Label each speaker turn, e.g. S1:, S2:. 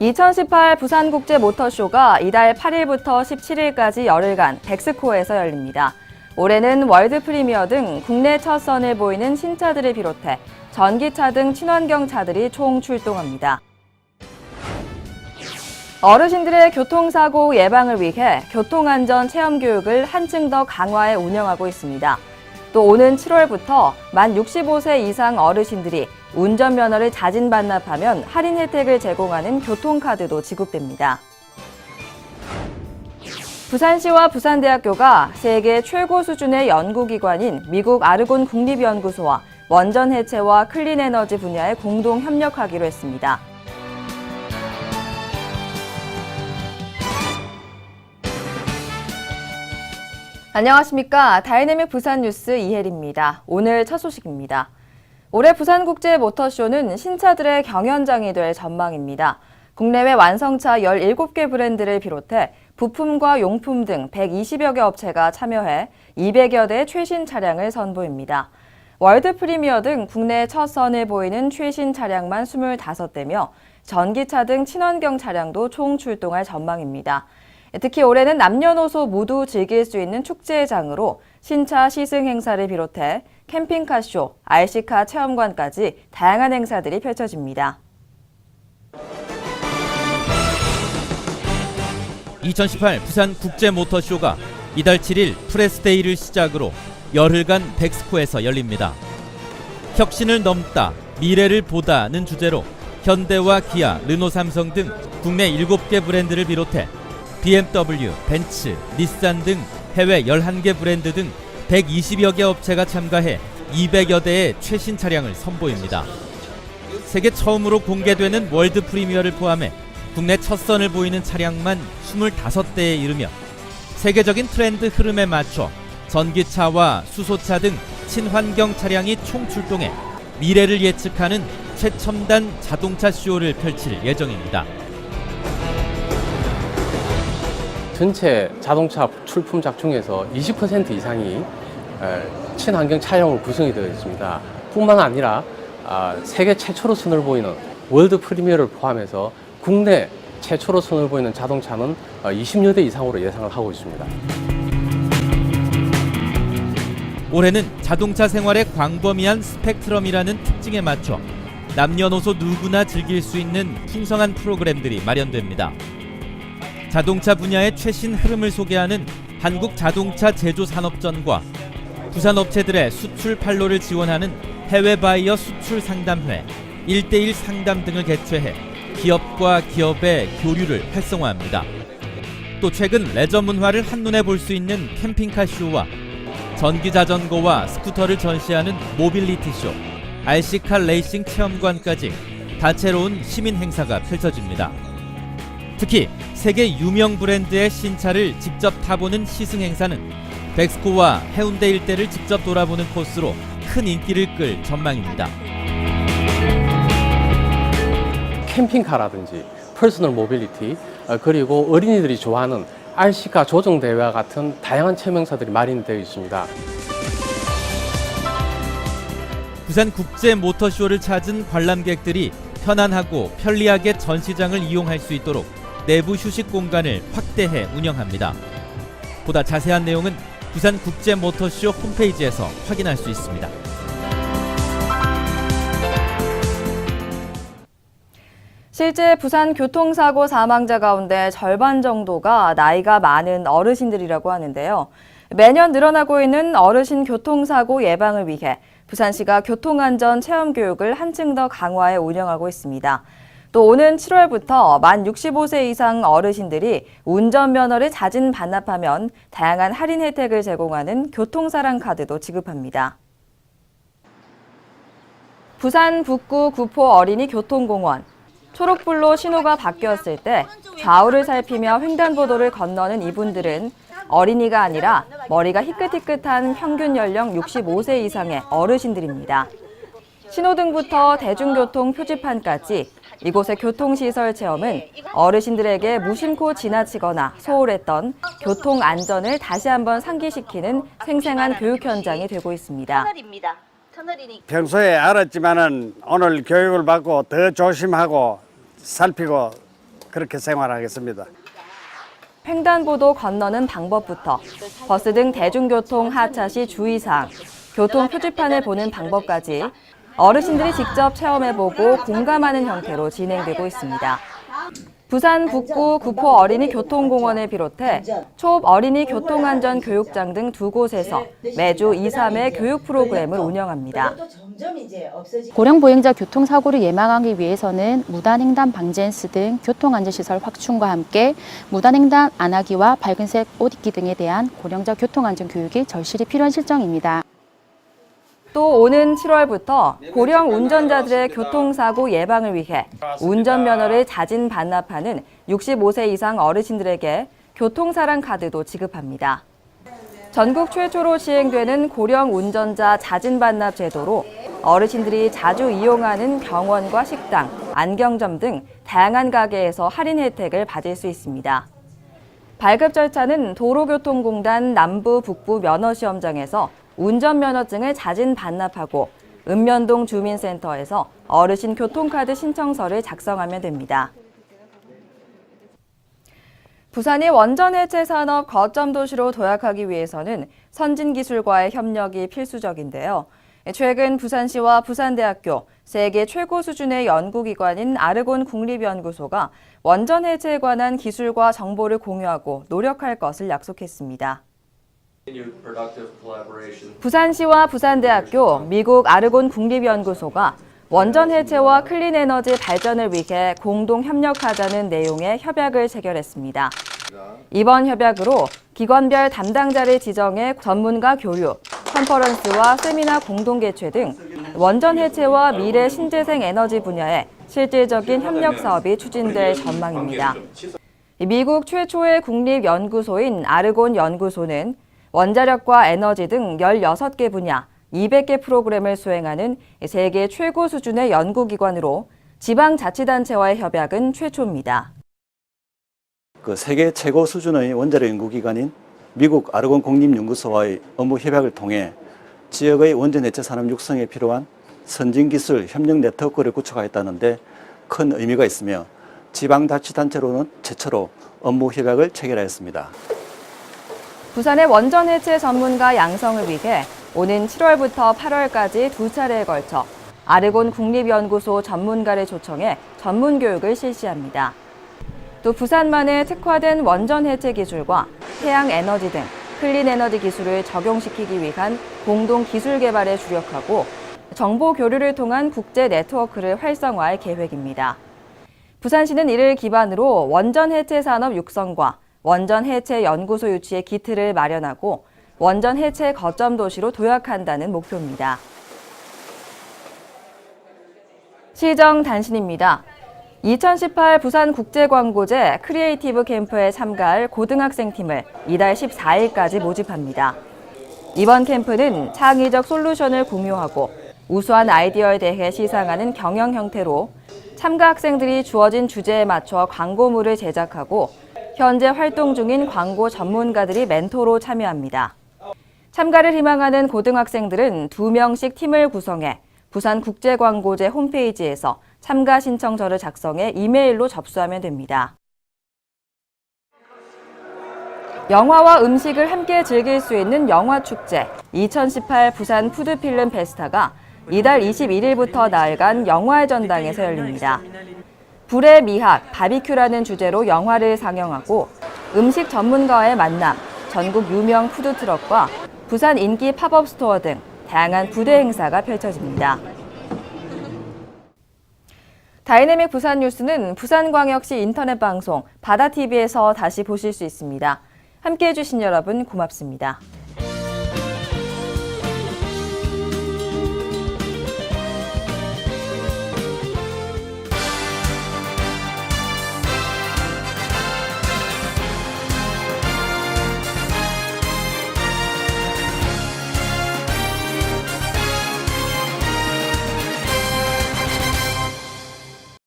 S1: 2018 부산국제 모터쇼가 이달 8일부터 17일까지 열흘간 덱스코에서 열립니다. 올해는 월드 프리미어 등 국내 첫 선을 보이는 신차들을 비롯해 전기차 등 친환경 차들이 총 출동합니다. 어르신들의 교통사고 예방을 위해 교통안전 체험 교육을 한층 더 강화해 운영하고 있습니다. 또 오는 7월부터 만 65세 이상 어르신들이 운전면허를 자진 반납하면 할인 혜택을 제공하는 교통카드도 지급됩니다. 부산시와 부산대학교가 세계 최고 수준의 연구기관인 미국 아르곤 국립연구소와 원전 해체와 클린 에너지 분야에 공동 협력하기로 했습니다. 안녕하십니까. 다이내믹 부산 뉴스 이혜리입니다. 오늘 첫 소식입니다. 올해 부산국제 모터쇼는 신차들의 경연장이 될 전망입니다. 국내외 완성차 17개 브랜드를 비롯해 부품과 용품 등 120여 개 업체가 참여해 200여 대의 최신 차량을 선보입니다. 월드 프리미어 등 국내 첫 선을 보이는 최신 차량만 25대며 전기차 등 친환경 차량도 총 출동할 전망입니다. 특히 올해는 남녀노소 모두 즐길 수 있는 축제의 장으로 신차 시승 행사를 비롯해 캠핑카 쇼, RC카 체험관까지 다양한 행사들이 펼쳐집니다.
S2: 2018 부산 국제 모터쇼가 이달 7일 프레스데이를 시작으로 열흘간 덱스코에서 열립니다. 혁신을 넘다, 미래를 보다는 주제로 현대와 기아, 르노 삼성 등 국내 7개 브랜드를 비롯해 BMW, 벤츠, 닛산 등 해외 11개 브랜드 등 120여 개 업체가 참가해 200여 대의 최신 차량을 선보입니다. 세계 처음으로 공개되는 월드 프리미어를 포함해 국내 첫 선을 보이는 차량만 25대에 이르며 세계적인 트렌드 흐름에 맞춰 전기차와 수소차 등 친환경 차량이 총 출동해 미래를 예측하는 최첨단 자동차 쇼를 펼칠 예정입니다.
S3: 전체 자동차 출품작 중에서 20% 이상이 에, 친환경 차량으로 구성이 되어 있습니다. 뿐만 아니라 아, 세계 최초로 선을 보이는 월드 프리미어를 포함해서 국내 최초로 선을 보이는 자동차는 어, 20여 대 이상으로 예상을 하고 있습니다.
S2: 올해는 자동차 생활의 광범위한 스펙트럼이라는 특징에 맞춰 남녀노소 누구나 즐길 수 있는 풍성한 프로그램들이 마련됩니다. 자동차 분야의 최신 흐름을 소개하는 한국 자동차 제조 산업전과 부산 업체들의 수출 판로를 지원하는 해외 바이어 수출 상담회, 1대1 상담 등을 개최해 기업과 기업의 교류를 활성화합니다. 또 최근 레저 문화를 한눈에 볼 수 있는 캠핑카 쇼와 전기 자전거와 스쿠터를 전시하는 모빌리티 쇼, RC카 레이싱 체험관까지 다채로운 시민 행사가 펼쳐집니다. 특히 세계 유명 브랜드의 신차를 직접 타보는 시승 행사는 덱스코와 해운대 일대를 직접 돌아보는 코스로 큰 인기를 끌 전망입니다.
S3: 캠핑카라든지 퍼스널 모빌리티 어, 그리고 어린이들이 좋아하는 RC카 조정 대회와 같은 다양한 체험 행사들이 마련되어 있습니다.
S2: 부산 국제 모터쇼를 찾은 관람객들이 편안하고 편리하게 전시장을 이용할 수 있도록 내부 휴식 공간을 확대해 운영합니다. 보다 자세한 내용은 부산 국제 모터쇼 홈페이지에서 확인할 수 있습니다.
S1: 실제 부산 교통사고 사망자 가운데 절반 정도가 나이가 많은 어르신들이라고 하는데요. 매년 늘어나고 있는 어르신 교통사고 예방을 위해 부산시가 교통안전 체험 교육을 한층 더 강화해 운영하고 있습니다. 또 오는 7월부터 만 65세 이상 어르신들이 운전면허를 자진 반납하면 다양한 할인 혜택을 제공하는 교통사랑 카드도 지급합니다. 부산 북구 구포 어린이 교통공원. 초록불로 신호가 바뀌었을 때 좌우를 살피며 횡단보도를 건너는 이분들은 어린이가 아니라 머리가 희끗희끗한 평균 연령 65세 이상의 어르신들입니다. 신호등부터 대중교통 표지판까지 이곳의 교통시설 체험은 어르신들에게 무심코 지나치거나 소홀했던 교통 안전을 다시 한번 상기시키는 생생한 교육 현장이 되고 있습니다.
S4: 평소에 알았지만은 오늘 교육을 받고 더 조심하고 살피고
S5: 그렇게 생활하겠습니다.
S1: 횡단보도 건너는 방법부터 버스 등 대중교통 하차 시 주의사항, 교통 표지판을 보는 방법까지 어르신들이 직접 체험해보고 공감하는 형태로 진행되고 있습니다. 부산 북구 구포 어린이 교통공원을 비롯해 초읍 어린이 교통안전 교육장 등 두 곳에서 매주 2, 3회 교육 프로그램을 운영합니다.
S4: 고령 보행자 교통사고를 예방하기 위해서는 무단횡단 방지 헬스 등 교통안전시설 확충과 함께 무단횡단 안 하기와 밝은색 옷 입기 등에 대한 고령자 교통안전 교육이 절실히 필요한 실정입니다.
S1: 또 오는 7월부터 고령 운전자들의 교통사고 예방을 위해 운전면허를 자진 반납하는 65세 이상 어르신들에게 교통사랑 카드도 지급합니다. 전국 최초로 시행되는 고령 운전자 자진 반납 제도로 어르신들이 자주 이용하는 병원과 식당, 안경점 등 다양한 가게에서 할인 혜택을 받을 수 있습니다. 발급 절차는 도로교통공단 남부 북부 면허 시험장에서 운전면허증을 자진 반납하고 읍면동 주민센터에서 어르신 교통카드 신청서를 작성하면 됩니다. 부산이 원전 해체 산업 거점 도시로 도약하기 위해서는 선진 기술과의 협력이 필수적인데요. 최근 부산시와 부산대학교, 세계 최고 수준의 연구기관인 아르곤 국립연구소가 원전 해체에 관한 기술과 정보를 공유하고 노력할 것을 약속했습니다. 부산시와 부산대학교, 미국 아르곤 국립연구소가 원전 해체와 클린 에너지 발전을 위해 공동 협력하자는 내용의 협약을 체결했습니다. 이번 협약으로 기관별 담당자를 지정해 전문가 교류, 컨퍼런스와 세미나 공동 개최 등 원전 해체와 미래 신재생 에너지 분야에 실질적인 협력 사업이 추진될 전망입니다. 미국 최초의 국립 연구소인 아르곤 연구소는 원자력과 에너지 등 16개 분야 200개 프로그램을 수행하는 세계 최고 수준의 연구기관으로 지방자치단체와의 협약은 최초입니다.
S6: 그 세계 최고 수준의 원자력 연구기관인 미국 아르곤 국립연구소와의 업무 협약을 통해 지역의 원전 해체 산업 육성에 필요한 선진 기술 협력 네트워크를 구축하였다는데 큰 의미가 있으며 지방자치단체로는 최초로 업무 협약을 체결하였습니다.
S1: 부산의 원전 해체 전문가 양성을 위해 오는 7월부터 8월까지 두 차례에 걸쳐 아르곤 국립연구소 전문가를 초청해 전문 교육을 실시합니다. 또 부산만의 특화된 원전 해체 기술과 태양 에너지 등 클린 에너지 기술을 적용시키기 위한 공동 기술 개발에 주력하고 정보 교류를 통한 국제 네트워크를 활성화할 계획입니다. 부산시는 이를 기반으로 원전 해체 산업 육성과 원전 해체 연구소 유치의 기틀을 마련하고 원전 해체 거점 도시로 도약한다는 목표입니다. 시정 단신입니다. 2018 부산 국제광고제 크리에이티브 캠프에 참가할 고등학생 팀을 이달 14일까지 모집합니다. 이번 캠프는 창의적 솔루션을 공유하고 우수한 아이디어에 대해 시상하는 경영 형태로 참가 학생들이 주어진 주제에 맞춰 광고물을 제작하고 현재 활동 중인 광고 전문가들이 멘토로 참여합니다. 참가를 희망하는 고등학생들은 두명씩 팀을 구성해 부산국제광고제 홈페이지에서 참가 신청서를 작성해 이메일로 접수하면 됩니다. 영화와 음식을 함께 즐길 수 있는 영화축제 2018 부산 푸드필름 페스타가 이달 21일부터 나흘간 영화의 전당에서 열립니다. 불의 미학, 바비큐라는 주제로 영화를 상영하고 음식 전문가와의 만남, 전국 유명 푸드트럭과 부산 인기 팝업 스토어 등 다양한 부대 행사가 펼쳐집니다. 다이내믹 부산 뉴스는 부산광역시 인터넷 방송 바다TV에서 다시 보실 수 있습니다. 함께 해주신 여러분 고맙습니다.